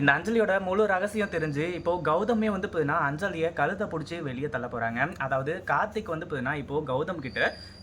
இந்த அஞ்சலியோட முழு ரகசியம் தெரிஞ்சு இப்போ கௌதமே வந்து பார்த்தீங்கன்னா அஞ்சலியை கழுத்தை பிடிச்சி வெளியே தள்ள போறாங்க. அதாவது கார்த்திக் வந்து பார்த்தீங்கன்னா இப்போ கௌதம் கிட்ட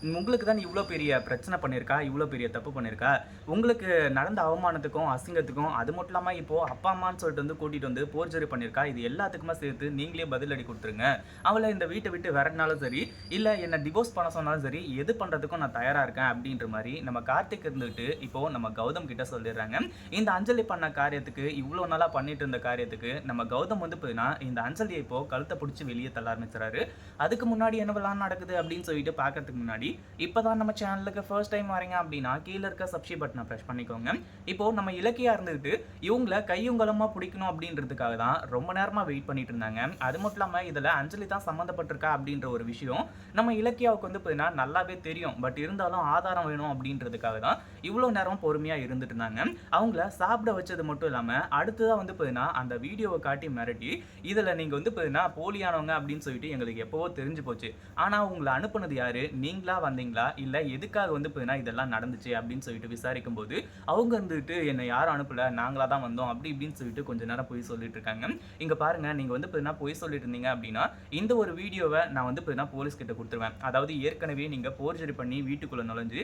உங்களுக்கு தான் இவ்வளோ பெரிய பிரச்சனை பண்ணியிருக்கா இவ்வளோ பெரிய தப்பு பண்ணியிருக்கா உங்களுக்கு நடந்த அவமானத்துக்கும் அசிங்கத்துக்கும் அது மட்டும் இல்லாமல் இப்போ அப்பா அம்மான்னு சொல்லிட்டு வந்து கூட்டிட்டு வந்து போர்ஜரி பண்ணியிருக்கா இது எல்லாத்துக்குமே சேர்த்து நீங்களே பதிலடி கொடுத்துருங்க. அவளை இந்த வீட்டை விட்டு விரட்டினாலும் சரி இல்லை என்னை டிவோர்ஸ் பண்ண சொன்னாலும் சரி எது பண்ணுறதுக்கும் நான் தயாராக இருக்கேன் அப்படின்ற மாதிரி நம்ம கார்த்திக் இருந்துட்டு இப்போ நம்ம கௌதம் கிட்ட சொல்லிடுறாங்க. இந்த அஞ்சலி பண்ண காரியத்துக்கு இவ்வளோ நாள் நாளாக பண்ணிட்டு இருந்த காரியத்துக்கு நம்ம கௌதம் வந்து பார்த்தீங்கன்னா இந்த அஞ்சலியை இப்போ கழுத்தை பிடிச்சி வெளியே தள்ள ஆரம்பிச்சுறாரு. அதுக்கு முன்னாடி என்னவெல்லாம் நடக்குது அப்படின்னு சொல்லிட்டு பார்க்கறதுக்கு முன்னாடி இப்போதான் நம்ம சேனலுக்கு ஃபர்ஸ்ட் டைம் வரீங்க அப்படின்னா கீழே இருக்க சப்ஸ்கிரைப் பட்டனை ப்ரெஸ் பண்ணிக்கோங்க. இப்போ நம்ம இலக்கியா இருந்துட்டு இவங்கள கையுங்கலமா பிடிக்கணும் அப்படின்றதுக்காக தான் ரொம்ப நேரமா வெயிட் பண்ணிட்டு இருந்தாங்க. அது மட்டும் இல்லாமல் இதில் அஞ்சலி தான் சம்மந்தப்பட்டிருக்கா அப்படின்ற ஒரு விஷயம் நம்ம இலக்கியாவுக்கு வந்து பார்த்தீங்கன்னா நல்லாவே தெரியும். பட் இருந்தாலும் ஆதாரம் வேணும் அப்படின்றதுக்காக தான் இவ்வளோ நேரம் பொறுமையாக இருந்துட்டு இருந்தாங்க. அவங்கள சாப்பிட வச்சது மட்டும் இல்லாமல் தான் வந்து பார்த்தீங்கன்னா அந்த வீடியோவை காட்டி மிரட்டி இதில் நீங்கள் வந்து பார்த்தீங்கன்னா போலியானவங்க அப்படின்னு சொல்லிட்டு எங்களுக்கு எப்போவோ தெரிஞ்சு போச்சு. ஆனால் உங்களை அனுப்புனது யார்? நீங்களா வந்தீங்களா? இல்லை எதுக்காக வந்து பார்த்தீங்கன்னா இதெல்லாம் நடந்துச்சு அப்படின்னு சொல்லிட்டு விசாரிக்கும் போது அவங்க இருந்துட்டு என்னை யாரும் அனுப்பல நாங்களாக தான் வந்தோம் அப்படி இப்படின்னு சொல்லிட்டு கொஞ்ச நேரம் போய் சொல்லிட்டு இருக்காங்க. இங்கே பாருங்க நீங்கள் வந்து பார்த்தீங்கன்னா போய் சொல்லிட்டு இருந்தீங்க அப்படின்னா இந்த ஒரு வீடியோவை நான் வந்து பார்த்தீங்கன்னா போலீஸ் கிட்ட கொடுத்துருவேன். அதாவது ஏற்கனவே நீங்கள் போர்ஜரி பண்ணி வீட்டுக்குள்ளே நுழைஞ்சு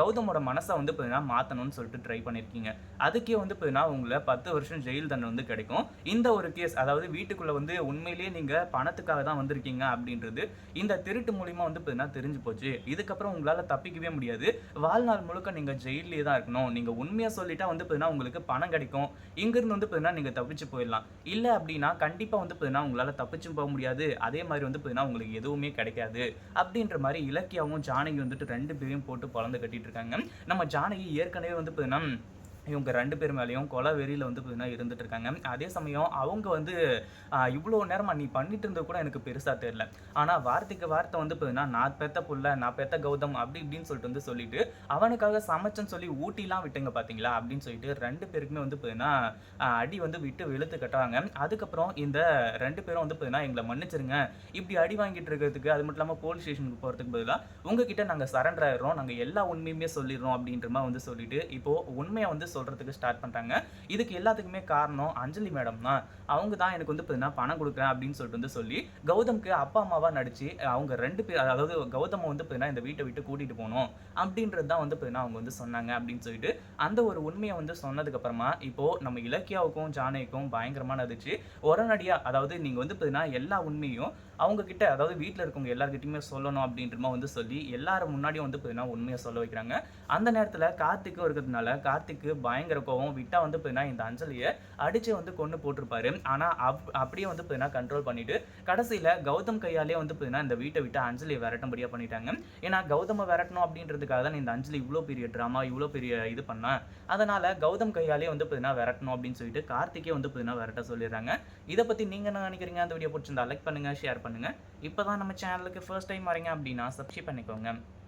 கௌதமோட மனசை வந்து பார்த்தீங்கன்னா மாற்றணும்னு சொல்லிட்டு ட்ரை பண்ணிருக்கீங்க. அதுக்கே வந்து பார்த்தீங்கன்னா உங்களை பத்து வருஷம் ஜெயில் தண்டனை வந்து கிடைக்கும். இந்த ஒரு கேஸ் அதாவது வீட்டுக்குள்ளே வந்து உண்மையிலேயே நீங்கள் பணத்துக்காக தான் வந்திருக்கீங்க அப்படின்றது இந்த திருட்டு மூலிமா வந்து பார்த்தீங்கன்னா தெரிஞ்சு போச்சு. இதுக்கப்புறம் உங்களால் தப்பிக்கவே முடியாது. வாழ்நாள் முழுக்க நீங்கள் ஜெயிலே தான் இருக்கணும். நீங்கள் உண்மையாக சொல்லிட்டா வந்து பார்த்தீங்கன்னா உங்களுக்கு பணம் கிடைக்கும். இங்கிருந்து வந்து பார்த்தீங்கன்னா நீங்கள் தப்பிச்சு போயிடலாம். இல்லை அப்படின்னா கண்டிப்பாக வந்து பார்த்தீங்கன்னா உங்களால் தப்பிச்சும் போக முடியாது. அதே மாதிரி வந்து பார்த்தீங்கன்னா உங்களுக்கு எதுவுமே கிடைக்காது. அப்படின்ற மாதிரி இலக்கியாவும் ஜானகி வந்துட்டு ரெண்டு பேரையும் போட்டு பழந்து கட்டிட்டு இருக்காங்க. நம்ம ஜானகி ஏற்கனவே வந்து பார்த்தீங்கன்னா இவங்க ரெண்டு பேர் மேலேயும் கொலை வெறியில் வந்து பார்த்தீங்கன்னா இருந்துட்டு இருக்காங்க. அதே சமயம் அவங்க வந்து இவ்வளோ நேரமாக நீ பண்ணிட்டு இருந்தது கூட எனக்கு பெருசாக தெரில ஆனால் வார்த்தைக்கு வார்த்தை வந்து பார்த்தீங்கன்னா நான் பெத்த புள்ள நான் பெத்த கௌதம் அப்படி இப்படின்னு சொல்லிட்டு வந்து சொல்லிட்டு அவனுக்காக சமைச்சன்னு சொல்லி ஊட்டிலாம் விட்டுங்க பார்த்தீங்களா அப்படின்னு சொல்லிட்டு ரெண்டு பேருக்குமே வந்து பார்த்தீங்கன்னா அடி வந்து விட்டு வெளுத்து கட்டுறாங்க அதுக்கப்புறம் இந்த ரெண்டு பேரும் வந்து பார்த்தீங்கன்னா எங்களை மன்னிச்சிருங்க. இப்படி அடி வாங்கிட்டு இருக்கிறதுக்கு அது மட்டும் இல்லாமல் போலீஸ் ஸ்டேஷனுக்கு போகிறதுக்கு பதிலாக உங்ககிட்ட நாங்கள் சரண்டர் ஆயிடுறோம். நாங்கள் எல்லா உண்மையுமே சொல்லிடுறோம் அப்படின்ற மாதிரி வந்து சொல்லிட்டு இப்போது உண்மையை வந்து சொல்றதுக்கு ஸ்டார்ட் பண்றாங்க. இதுக்கு எல்லாத்துக்குமே காரணம் அஞ்சலி மேடம் தான். அவங்க தான் எனக்கு வந்து பார்த்தீங்கன்னா பணம் கொடுக்குறேன் அப்படின்னு சொல்லிட்டு வந்து சொல்லி கௌதம்க்கு அப்பா அம்மாவா நடிச்சு அவங்க ரெண்டு பேர் அதாவது கௌதமை வந்து பார்த்தீங்கன்னா இந்த வீட்டை விட்டு கூட்டிட்டு போகணும் அப்படின்றது தான் வந்து பார்த்தீங்கன்னா அவங்க வந்து சொன்னாங்க அப்படின்னு சொல்லிட்டு அந்த ஒரு உண்மையை வந்து சொன்னதுக்கு அப்புறமா இப்போ நம்ம இலக்கியாவுக்கும் ஜானகிக்கும் பயங்கரமா நடிச்சு உடனடியாக அதாவது நீங்க வந்து பார்த்தீங்கன்னா எல்லா உண்மையும் அவங்கக்கிட்ட அதாவது வீட்டில் இருக்கவங்க எல்லாருக்கிட்டையுமே சொல்லணும் அப்படின்றமா வந்து சொல்லி எல்லாரும் முன்னாடியும் வந்து பார்த்தீங்கன்னா உண்மையை சொல்ல வைக்கிறாங்க. அந்த நேரத்தில் கார்த்திக்கும் இருக்கிறதுனால கார்த்திக்கு பயங்கர கோவம். விட்டா வந்து பார்த்தீங்கன்னா இந்த அஞ்சலியை அடிச்சு வந்து கொண்டு போட்டிருப்பாரு. ஆனால் அப் அப்படியே வந்து பார்த்தீங்கன்னா கண்ட்ரோல் பண்ணிட்டு கடைசியில் கௌதம் கையாலே வந்து பார்த்தீங்கன்னா இந்த வீட்டை விட்டு அஞ்சலியை விரட்டும்படியா பண்ணிட்டாங்க. ஏன்னா கௌதமை விரட்டணும் அப்படின்றதுக்காக தான் இந்த அஞ்சலி இவ்வளோ பெரிய ட்ராமா இவ்வளோ பெரிய இது பண்ணேன் அதனால கௌதம் கையாலே வந்து பார்த்தீங்கன்னா விரட்டணும் அப்படின்னு சொல்லிட்டு கார்த்திகே வந்து பார்த்தீங்கன்னா விரட்ட சொல்லிடுறாங்க. இதை பற்றி நீங்கள் என்ன நினைக்கிறீங்க? அந்த வீடியோ பிடிச்சிருந்தா லைக் பண்ணுங்க ஷேர் பண்ணுங்க. இப்போ தான் நம்ம சேனலுக்கு ஃபர்ஸ்ட் டைம் வரீங்க அப்படின்னா சப்ஸ்கிரைப் பண்ணிக்கோங்க.